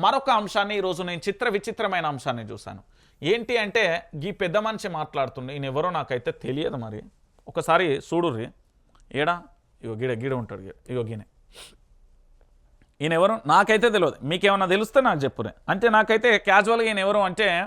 మరొక అంశాన్ని ఈరోజు నేను చిత్ర విచిత్రమైన అంశాన్ని చూశాను. ఏంటి అంటే ఈ పెద్ద మనిషి మాట్లాడుతుండే ఈయన ఎవరో నాకైతే తెలియదు మరి. ఒకసారి చూడుర్రి. ఏడా? ఇగో గిడ గిడ ఉంటాడు గిడ ఇగో గినే. ఈయన ఎవరు నాకైతే తెలియదు. మీకేమన్నా తెలిస్తే నాకు చెప్పురే అంటే నాకైతే క్యాజువల్గా ఈయన ఎవరు అంటే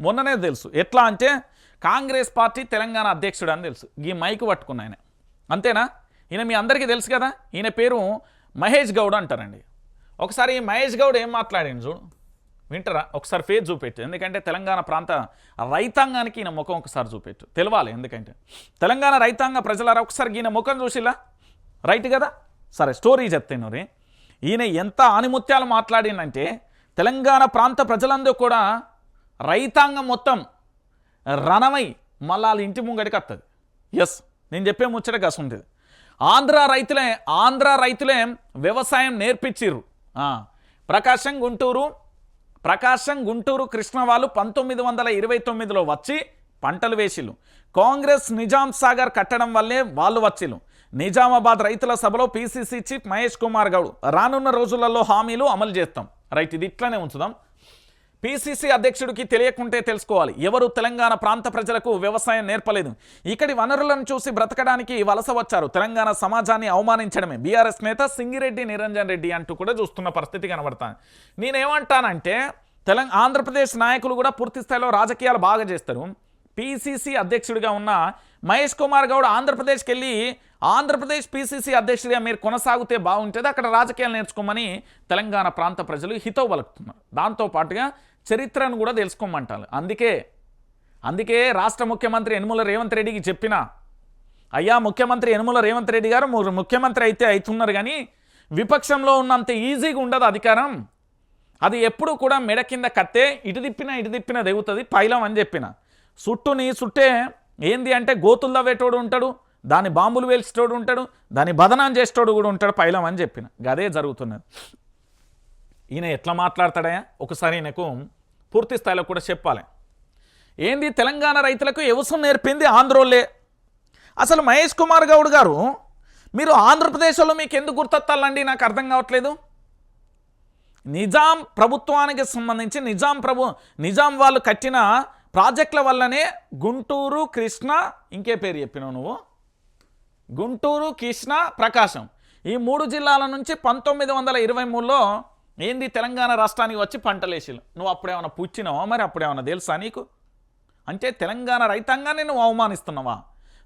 మొన్ననే తెలుసు. ఎట్లా అంటే కాంగ్రెస్ పార్టీ తెలంగాణ అధ్యక్షుడు అని తెలుసు. ఈ మైక్ పట్టుకున్న ఆయన. అంతేనా? ఈయన మీ అందరికీ తెలుసు కదా? ఈయన పేరు మహేష్ గౌడ్ అంటారండి. ఒకసారి మహేష్ గౌడ్ ఏం మాట్లాడాను చూడు? వింటరా? ఒకసారి ఫేస్ చూపెట్టు. ఎందుకంటే తెలంగాణ ప్రాంత రైతాంగానికి ఈయన ముఖం ఒకసారి చూపెట్టు. తెలవాలి ఎందుకంటే. తెలంగాణ రైతాంగ ప్రజలారా ఒకసారి ఈయన ముఖం చూసిలా? రైట్ కదా? సరే స్టోరీ చెప్తాను రే. ఈయన ఎంత ఆనిముత్యాలు మాట్లాడిందంటే తెలంగాణ ప్రాంత ప్రజలందరూ కూడా రైతాంగం మొత్తం రణమై మళ్ళా వాళ్ళ ఇంటి ముంగడికి వస్తుంది ఎస్ నేను చెప్పే ముచ్చట గస ఉంటుంది ఆంధ్ర రైతులే ఆంధ్ర రైతులే వ్యవసాయం నేర్పించిర్రు. ప్రకాశం గుంటూరు ప్రకాశం గుంటూరు కృష్ణ వాళ్ళు పంతొమ్మిది వందల ఇరవై తొమ్మిదిలో వచ్చి పంటలు వేసిలు కాంగ్రెస్ నిజాం సాగర్ కట్టడం వల్లే వాళ్ళు వచ్చిలు నిజామాబాద్ రైతుల సభలో పీసీసీ చీఫ్ మహేష్ కుమార్ గౌడ్ రానున్న రోజులలో హామీలు అమలు చేస్తాం. రైట్ ఇది ఇట్లనే ఉంచుదాం. పిసిసి అధ్యక్షుడికి తెలియకుంటే తెలుసుకోవాలి. ఎవరు తెలంగాణ ప్రాంత ప్రజలకు వ్యవసాయం నేర్పలేదు. ఇక్కడి వనరులను చూసి బ్రతకడానికి వలస వచ్చారు. తెలంగాణ సమాజాన్ని అవమానించడమే. బీఆర్ఎస్ నేత సింగిరెడ్డి నిరంజన్ రెడ్డి అంటూ కూడా చూస్తున్న పరిస్థితి కనబడతాను నేనేమంటానంటే తెలంగాణ ఆంధ్రప్రదేశ్ నాయకులు కూడా పూర్తి స్థాయిలో రాజకీయాలు బాగా చేస్తారు. పిసిసి అధ్యక్షుడిగా ఉన్న మహేష్ కుమార్ గౌడ్ ఆంధ్రప్రదేశ్కి వెళ్ళి ఆంధ్రప్రదేశ్ పిసిసి అధ్యక్షుడిగా మీరు కొనసాగితే బాగుంటుంది. అక్కడ రాజకీయాలు నేర్చుకోమని తెలంగాణ ప్రాంత ప్రజలు హితో పలుకుతున్నారు. దాంతోపాటుగా చరిత్రను కూడా తెలుసుకోమంటారు అందుకే అందుకే రాష్ట్ర ముఖ్యమంత్రి యనుమల రేవంత్ రెడ్డికి చెప్పిన అయ్యా ముఖ్యమంత్రి యనుమల రేవంత్ రెడ్డి గారు ముఖ్యమంత్రి అయితే అవుతున్నారు కానీ విపక్షంలో ఉన్నంత ఈజీగా ఉండదు అధికారం. అది ఎప్పుడు కూడా మెడ కింద కత్తే ఇటు తిప్పినా ఇటు తిప్పినా తెగుతుంది పైలం అని చెప్పిన. సుట్టుని సుట్టే ఏంది అంటే గోతులు దవ్వేటోడు ఉంటాడు దాని బాంబులు వేల్చేటోడు ఉంటాడు దాని బదనాన్ని చేసేటోడు కూడా ఉంటాడు పైలం అని చెప్పిన. గదే జరుగుతున్నది. ఈయన ఎట్లా మాట్లాడతాడయా ఒకసారి ఈయనకు పూర్తి స్థాయిలో కూడా చెప్పాలి. ఏంది తెలంగాణ రైతులకు వ్యవసాయం నేర్పింది ఆంధ్రోళ్ళే? అసలు మహేష్ కుమార్ గౌడ్ గారు మీరు ఆంధ్రప్రదేశ్లో మీకు ఎందుకు గుర్తొత్తాలండి నాకు అర్థం కావట్లేదు. నిజాం ప్రభుత్వానికి సంబంధించి నిజాం ప్రభు నిజాం వాళ్ళు కట్టిన ప్రాజెక్టుల వల్లనే గుంటూరు కృష్ణ ఇంకే పేరు చెప్పినావు నువ్వు. గుంటూరు కృష్ణ ప్రకాశం. ఈ మూడు జిల్లాల నుంచి పంతొమ్మిది వందల ఇరవై మూడులో ఏంది తెలంగాణ రాష్ట్రానికి వచ్చి పంటలేసిలు నువ్వు అప్పుడేమైనా పుచ్చినావా మరి? అప్పుడేమైనా తెలుసా నీకు? అంటే తెలంగాణ రైతాంగాన్ని నువ్వు అవమానిస్తున్నావా?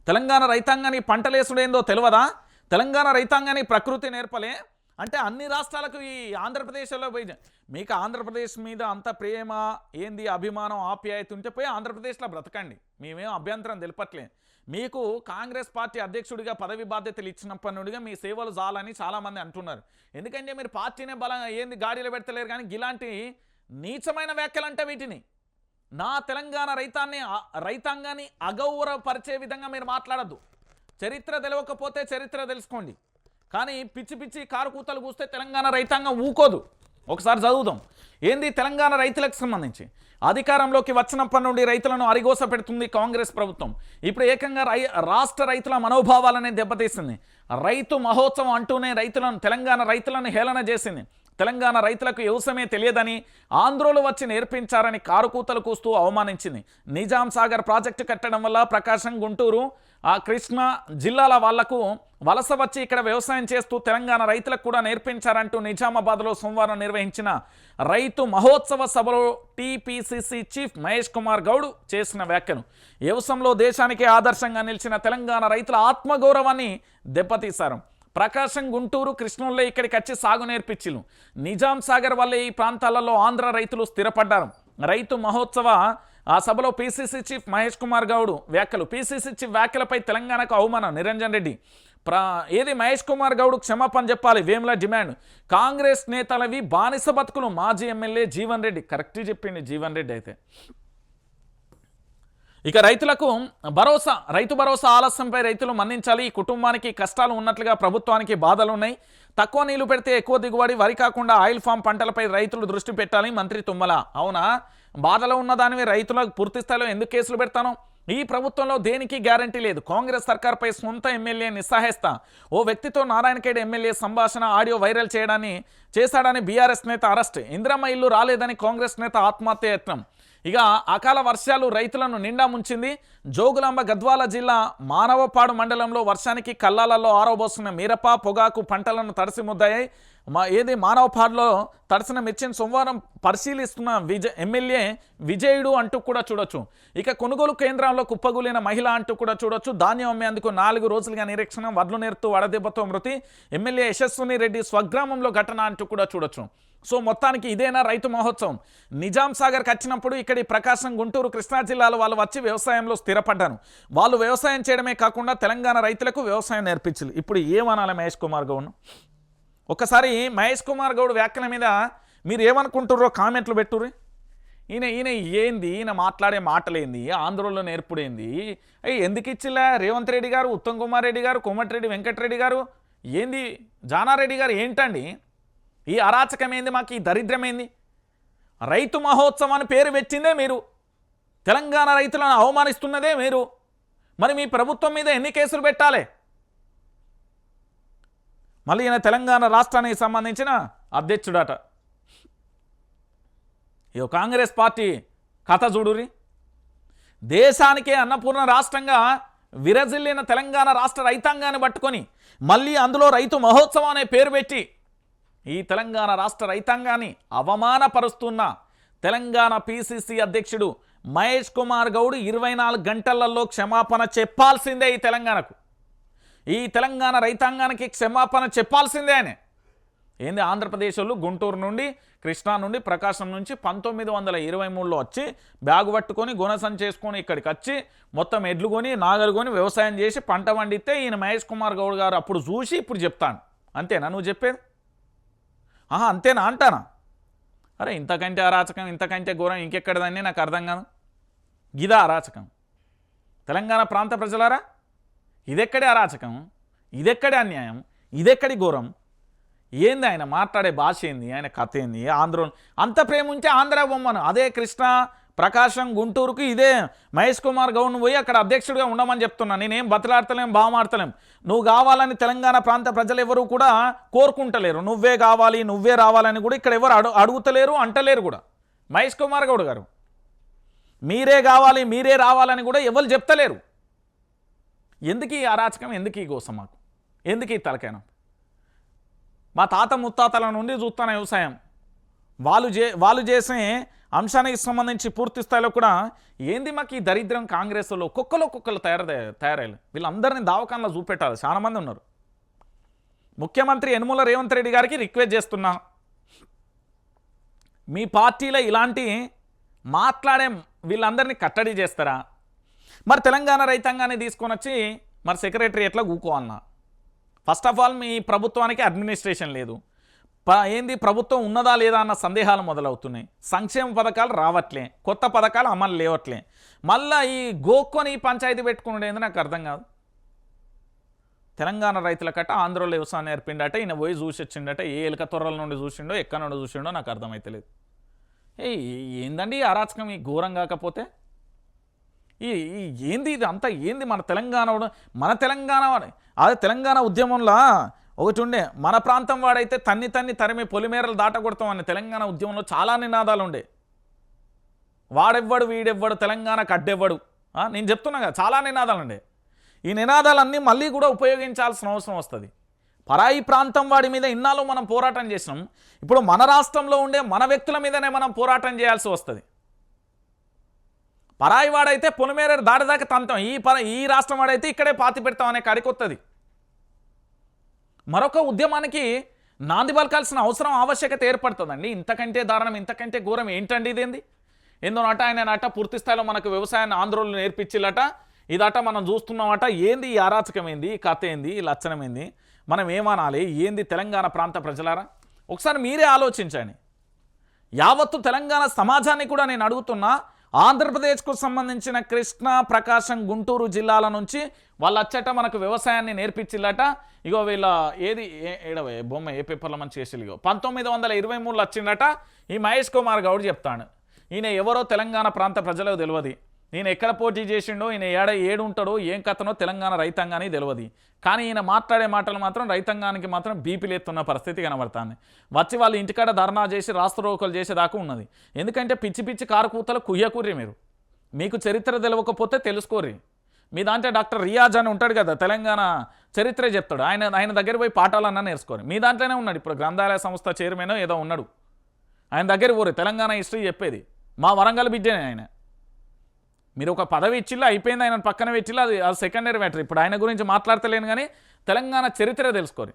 తెలంగాణ రైతాంగాన్ని పంటలేసుడేందో తెలియదా తెలంగాణ రైతాంగాన్ని ప్రకృతి నేర్పలే? అంటే అన్ని రాష్ట్రాలకు ఈ ఆంధ్రప్రదేశ్లో పోయి మీకు ఆంధ్రప్రదేశ్ మీద అంత ప్రేమ ఏంది అభిమానం ఆప్యాయత ఉంటే పోయి ఆంధ్రప్రదేశ్లో బ్రతకండి. మేమేం అభ్యంతరం తెలపట్లే. మీకు కాంగ్రెస్ పార్టీ అధ్యక్షుడిగా పదవి బాధ్యతలు ఇచ్చినప్పటి నుండిగా మీ సేవలు చాలని చాలామంది అంటున్నారు. ఎందుకంటే మీరు పార్టీనే బలంగా ఏంది గాడిలో పెడతలేరు కానీ ఇలాంటి నీచమైన వ్యాఖ్యలు అంటే వీటిని. నా తెలంగాణ రైతాన్ని రైతాంగాన్ని అగౌరవపరిచే విధంగా మీరు మాట్లాడద్దు. చరిత్ర తెలియకపోతే చరిత్ర తెలుసుకోండి. కానీ పిచ్చి పిచ్చి కారు కూతలు కూస్తే తెలంగాణ రైతాంగం ఊకోదు. ఒకసారి చదువుదాం. ఏంది తెలంగాణ రైతులకు సంబంధించి? అధికారంలోకి వచ్చినప్పటి నుండి రైతులను అరిగోస పెడుతుంది కాంగ్రెస్ ప్రభుత్వం. ఇప్పుడు ఏకంగా రై రాష్ట్ర రైతుల మనోభావాలనే దెబ్బతీసింది. రైతు మహోత్సవం అంటూనే రైతులను తెలంగాణ రైతులను హేళన చేసింది. తెలంగాణ రైతులకు వ్యవసాయమే తెలియదని ఆంధ్రోలు వచ్చి నేర్పించారని కారుకూతలు కూస్తూ అవమానించింది. నిజాం సాగర్ ప్రాజెక్టు కట్టడం వల్ల ప్రకాశం గుంటూరు ఆ కృష్ణా జిల్లాల వాళ్ళకు వలస వచ్చి ఇక్కడ వ్యవసాయం చేస్తూ తెలంగాణ రైతులకు కూడా నేర్పించారంటూ నిజామాబాద్లో సోమవారం నిర్వహించిన రైతు మహోత్సవ సభలో టీపీసీసీ చీఫ్ మహేష్ కుమార్ గౌడ్ చేసిన వ్యాఖ్యలు వ్యవసాయంలో దేశానికి ఆదర్శంగా నిలిచిన తెలంగాణ రైతుల ఆత్మగౌరవాన్ని దెబ్బతీశారు. ప్రకాశం గుంటూరు కృష్ణంలో ఇక్కడికి వచ్చి సాగు నేర్పించిలు నిజాం సాగర్ వల్లే ఈ ప్రాంతాలలో ఆంధ్ర రైతులు స్థిరపడ్డారు. రైతు మహోత్సవ ఆ సభలో పీసీసీ చీఫ్ మహేష్ కుమార్ గౌడ్ వ్యాఖ్యలు. పీసీసీ చీఫ్ వ్యాఖ్యలపై తెలంగాణకు అవమానం నిరంజన్ రెడ్డి. ప్రా ఏది మహేష్ కుమార్ గౌడ్ క్షమాపణ చెప్పాలి? వేముల డిమాండ్. కాంగ్రెస్ నేతలవి బానిస బతుకులు. మాజీ ఎమ్మెల్యే జీవన్ రెడ్డి. కరెక్ట్ చెప్పింది జీవన్ రెడ్డి అయితే. ఇక రైతులకు భరోసా రైతు భరోసా ఆలస్యంపై రైతులు మన్నించాలి. ఈ కుటుంబానికి కష్టాలు ఉన్నట్లుగా ప్రభుత్వానికి బాధలు ఉన్నాయి తక్కువ నీళ్ళు పెడితే ఎక్కువ దిగుబడి వరి కాకుండా ఆయిల్ ఫామ్ పంటలపై రైతులు దృష్టి పెట్టాలి. మంత్రి తుమ్మల. అవునా? బాధలో ఉన్న దానివి రైతులకు పూర్తి స్థాయిలో ఎందుకు కేసులు పెడతాను? ఈ ప్రభుత్వంలో దేనికి గ్యారంటీ లేదు? కాంగ్రెస్ సర్కార్పై సొంత ఎమ్మెల్యే నిస్సహాయిస్తా ఓ వ్యక్తితో నారాయణఖేడ్ ఎమ్మెల్యే సంభాషణ ఆడియో వైరల్ చేయడాన్ని చేశాడని బీఆర్ఎస్ నేత అరెస్ట్. ఇందిరమ్మ ఇల్లు రాలేదని కాంగ్రెస్ నేత ఆత్మహత్య యత్నం. ఇక అకాల వర్షాలు రైతులను నిండా ముంచింది. జోగులాంబ గద్వాల జిల్లా మానవపాడు మండలంలో వర్షానికి కల్లాలలో ఆరవబోస్తున్న మిరప పొగాకు పంటలను తడిసి ముద్దాయి. మా ఏది మానవపాడులో తడిసిన మిర్చిని సోమవారం పరిశీలిస్తున్న విజయ్ ఎమ్మెల్యే విజయుడు అంటూ కూడా చూడొచ్చు. ఇక కొనుగోలు కేంద్రంలో కుప్పగూలిన మహిళ అంటూ కూడా చూడొచ్చు. ధాన్యం అమ్మేందుకు నాలుగు రోజులుగా నిరీక్షణ వడ్లు నేర్తూ వడదెబ్బతో మృతి. ఎమ్మెల్యే యశస్విని రెడ్డి స్వగ్రామంలో ఘటన అంటూ కూడా చూడొచ్చు. సో మొత్తానికి ఇదేనా రైతు మహోత్సవం? నిజాం సాగర్కి వచ్చినప్పుడు ఇక్కడి ప్రకాశం గుంటూరు కృష్ణా జిల్లాలో వాళ్ళు వచ్చి వ్యవసాయంలో స్థిరపడ్డాను వాళ్ళు వ్యవసాయం చేయడమే కాకుండా తెలంగాణ రైతులకు వ్యవసాయం నేర్పించారు. ఇప్పుడు ఏమనాలి మహేష్ కుమార్ గౌడ్ను ఒకసారి మహేష్ కుమార్ గౌడ్ వ్యాఖ్యల మీద మీరు ఏమనుకుంటుర్రో కామెంట్లు పెట్టుర్రి. ఈయన ఈయన ఏంది? ఈయన మాట్లాడే మాటలేంది? ఆంధ్రలో నేర్పుడేంది? అయ్యి ఎందుకు ఇచ్చిలా? రేవంత్ రెడ్డి గారు ఉత్తమ్ కుమార్ రెడ్డి గారు కోమటిరెడ్డి వెంకటరెడ్డి గారు? ఏంది? జానారెడ్డి గారు ఏంటండి? ఈ అరాచకం ఏంది మాకు? ఈ దరిద్రమేంది? రైతు మహోత్సవం అని పేరు పెట్టిందే మీరు. తెలంగాణ రైతులను అవమానిస్తున్నదే మీరు. మరి మీ ప్రభుత్వం మీద ఎన్ని కేసులు పెట్టాలి? మళ్ళీ ఈయన తెలంగాణ రాష్ట్రానికి సంబంధించిన అధ్యక్షుడట. ఇక కాంగ్రెస్ పార్టీ కథ చూడురి దేశానికే అన్నపూర్ణ రాష్ట్రంగా విరజిల్లిన తెలంగాణ రాష్ట్ర రైతాంగాన్ని పట్టుకొని మళ్ళీ అందులో రైతు మహోత్సవం అనే పేరు పెట్టి ఈ తెలంగాణ రాష్ట్ర రైతాంగాన్ని అవమానపరుస్తున్న తెలంగాణ పిసిసి అధ్యక్షుడు మహేష్ కుమార్ గౌడ్ ఇరవై నాలుగు గంటలలో క్షమాపణ చెప్పాల్సిందే ఈ తెలంగాణకు. ఈ తెలంగాణ రైతాంగానికి క్షమాపణ చెప్పాల్సిందే అని. ఏంది? ఆంధ్రప్రదేశ్ వాళ్ళు గుంటూరు నుండి కృష్ణా నుండి ప్రకాశం నుంచి పంతొమ్మిది వందల ఇరవై మూడులో వచ్చి బ్యాగు పట్టుకొని గుణసం చేసుకొని ఇక్కడికి వచ్చి మొత్తం ఎడ్లు కొని నాగలు కొని వ్యవసాయం చేసి పంట పండితే ఈయన మహేష్ కుమార్ గౌడ్ గారు అప్పుడు చూసి ఇప్పుడు చెప్తాను. అంతేనా నువ్వు చెప్పేది? ఆహా అంతేనా? అంటానా? అరే ఇంతకంటే అరాచకం ఇంతకంటే ఘోరం ఇంకెక్కడదని నాకు అర్థం కాదు. గిదా అరాచకం. తెలంగాణ ప్రాంత ప్రజలారా? ఇదెక్కడే అరాచకం? ఇదెక్కడే అన్యాయం? ఇదెక్కడి ఘోరం? ఏంది ఆయన మాట్లాడే భాష ఏంది? ఆయన కథ ఏంది? ఆంధ్ర అంత ప్రేమ ఉంటే ఆంధ్ర బొమ్మను. అదే కృష్ణ ప్రకాశం గుంటూరుకు ఇదే మహేష్ కుమార్ గౌడ్ను పోయి అక్కడ అధ్యక్షుడిగా ఉండమని చెప్తున్నా. నేనేం బతలాడతలేం బామాడతలేం. నువ్వు కావాలని తెలంగాణ ప్రాంత ప్రజలు ఎవరు కూడా కోరుకుంటలేరు. నువ్వే కావాలి నువ్వే రావాలని కూడా ఇక్కడ ఎవరు అడు అడుగుతలేరు అంటలేరు కూడా. మహేష్ కుమార్ గౌడ్ గారు. మీరే కావాలి మీరే రావాలని కూడా ఎవరు చెప్తలేరు. ఎందుకు ఈ అరాచకం? ఎందుకు ఈ గోసం మాకు? ఎందుకు ఈ తలకాయనం మా తాత ముత్తాతల నుండి చూస్తాను వ్యవసాయం. వాళ్ళు చే వాళ్ళు చేసే అంశానికి సంబంధించి పూర్తి స్థాయిలో కూడా ఏంది మాకు ఈ దరిద్రం కాంగ్రెస్లో? ఒక్కొక్కరు ఒక్కొక్కరు తయారు తయారయ్యారు. వీళ్ళందరినీ దావకాన్లో చూపెట్టాలి. చాలా మంది ఉన్నారు. ముఖ్యమంత్రి యనుమల రేవంత్ రెడ్డి గారికి రిక్వెస్ట్ చేస్తున్నా. మీ పార్టీలో ఇలాంటి మాట్లాడే వీళ్ళందరినీ కట్టడి చేస్తారా? మరి తెలంగాణ రైతాంగాన్ని తీసుకొని వచ్చి మరి సెక్రటరీ ఎట్లా కూకోవాలన్నా ఫస్ట్ ఆఫ్ ఆల్ మీ ప్రభుత్వానికి అడ్మినిస్ట్రేషన్ లేదు. ప ఏంది ప్రభుత్వం ఉన్నదా లేదా అన్న సందేహాలు మొదలవుతున్నాయి. సంక్షేమ పథకాలు రావట్లే. కొత్త పథకాలు అమలు లేవట్లే. మళ్ళీ ఈ గోక్కొని ఈ పంచాయతీ పెట్టుకునేది ఏంది నాకు అర్థం కాదు. తెలంగాణ రైతుల కట్ట ఆంధ్రలో వ్యవసాయం నేర్పిండట ఈయన పోయి చూసి వచ్చిండట ఏ ఎలుక తొర్రల నుండి చూసిండో ఎక్కడ నుండి చూసిండో నాకు అర్థమైతలేదు. ఏ ఏందండి ఈ అరాచకం? ఈ ఘోరం కాకపోతే ఈ ఏంది ఇది అంతా ఏంది మన తెలంగాణ మన తెలంగాణ వాడు. అదే తెలంగాణ ఉద్యమంలో ఒకటి ఉండే మన ప్రాంతం వాడైతే తన్ని తన్ని తరిమి పొలిమేరలు దాటగొడతామని తెలంగాణ ఉద్యమంలో చాలా నినాదాలు ఉండే. వాడెవ్వడు వీడెవ్వడు తెలంగాణకు అడ్డెవ్వడు నేను చెప్తున్నా కదా చాలా నినాదాలు ఉండే. ఈ నినాదాలన్నీ మళ్ళీ కూడా ఉపయోగించాల్సిన అవసరం వస్తుంది. పరాయి ప్రాంతం వాడి మీద ఇన్నాళ్ళు మనం పోరాటం చేసినాం. ఇప్పుడు మన రాష్ట్రంలో ఉండే మన వ్యక్తుల మీదనే మనం పోరాటం చేయాల్సి వస్తుంది. పరాయి వాడైతే పొలిమేర దాటిదాకా తంతాం. ఈ పర ఈ రాష్ట్రం వాడైతే ఇక్కడే పాతి పెడతాం అనే కాడికొత్తది. మరొక ఉద్యమానికి నాంది పలకాల్సిన అవసరం ఆవశ్యకత ఏర్పడుతుందండి. ఇంతకంటే దారుణం ఇంతకంటే ఘోరం ఏంటండి ఇదేంది? ఎందున నట ఆయన అట పూర్తి స్థాయిలో మనకు వ్యవసాయాన్ని ఆంధ్రోలు నేర్పించిల్లట. ఇదట మనం చూస్తున్నామట ఏంది ఈ అరాచకమైంది ఈ కథ ఏంది ఈ లచ్చనమైంది ఏంది? మనం ఏమనాలి? ఏంది తెలంగాణ ప్రాంత ప్రజలారా? ఒకసారి మీరే ఆలోచించండి. యావత్తు తెలంగాణ సమాజాన్ని కూడా నేను అడుగుతున్నా ఆంధ్రప్రదేశ్కు సంబంధించిన కృష్ణా ప్రకాశం గుంటూరు జిల్లాల నుంచి వాళ్ళు వచ్చట మనకు వ్యవసాయాన్ని నేర్పించిల్లట. ఇగో వీళ్ళ ఏది ఏ- ఏడవ బొమ్మ ఏ పేపర్లో మంచి చేసి ఇగో. పంతొమ్మిది వందల ఇరవై మూడులో వచ్చిందట ఈ మహేష్ కుమార్ గౌడ్ చెప్తాడు. ఈయన ఎవరో తెలంగాణ ప్రాంత ప్రజలకు తెలియదు నేను ఎక్కడ పోటీ చేసిండో ఈయన ఏడ ఏడు ఉంటాడో ఏం కథనో తెలంగాణ రైతాంగానికి తెలియదు కానీ ఈయన మాట్లాడే మాటలు మాత్రం రైతాంగానికి మాత్రం బీపీలెత్తున్న పరిస్థితి కనబడుతుంది. వచ్చి వాళ్ళు ఇంటికాడ ధర్నా చేసి రాష్ట్రోకలు చేసేదాకా ఉన్నది. ఎందుకంటే పిచ్చి పిచ్చి కారు కూతలు కుయ్యకూర్రి మీరు. మీకు చరిత్ర తెలియకపోతే తెలుసుకోర్రి. మీ దాంట్లో డాక్టర్ రియాజ్ అని ఉంటాడు కదా తెలంగాణ చరిత్ర చెప్తాడు. ఆయన ఆయన దగ్గర పోయి పాఠాలన్నా నేర్చుకోరు. మీ దాంట్లోనే ఉన్నాడు. ఇప్పుడు గ్రంథాలయ సంస్థ చైర్మన్ ఏదో ఉన్నాడు. ఆయన దగ్గర పోరు. తెలంగాణ హిస్టరీ చెప్పేది. మా వరంగల్ బిడ్డనే ఆయన. మీరు ఒక పదవి ఇచ్చిల్లా అయిపోయింది ఆయన పక్కన పెట్టిల్లా అది సెకండరీ మ్యాటర్ ఇప్పుడు ఆయన గురించి మాట్లాడతలేను కానీ తెలంగాణ చరిత్ర తెలుసుకొని.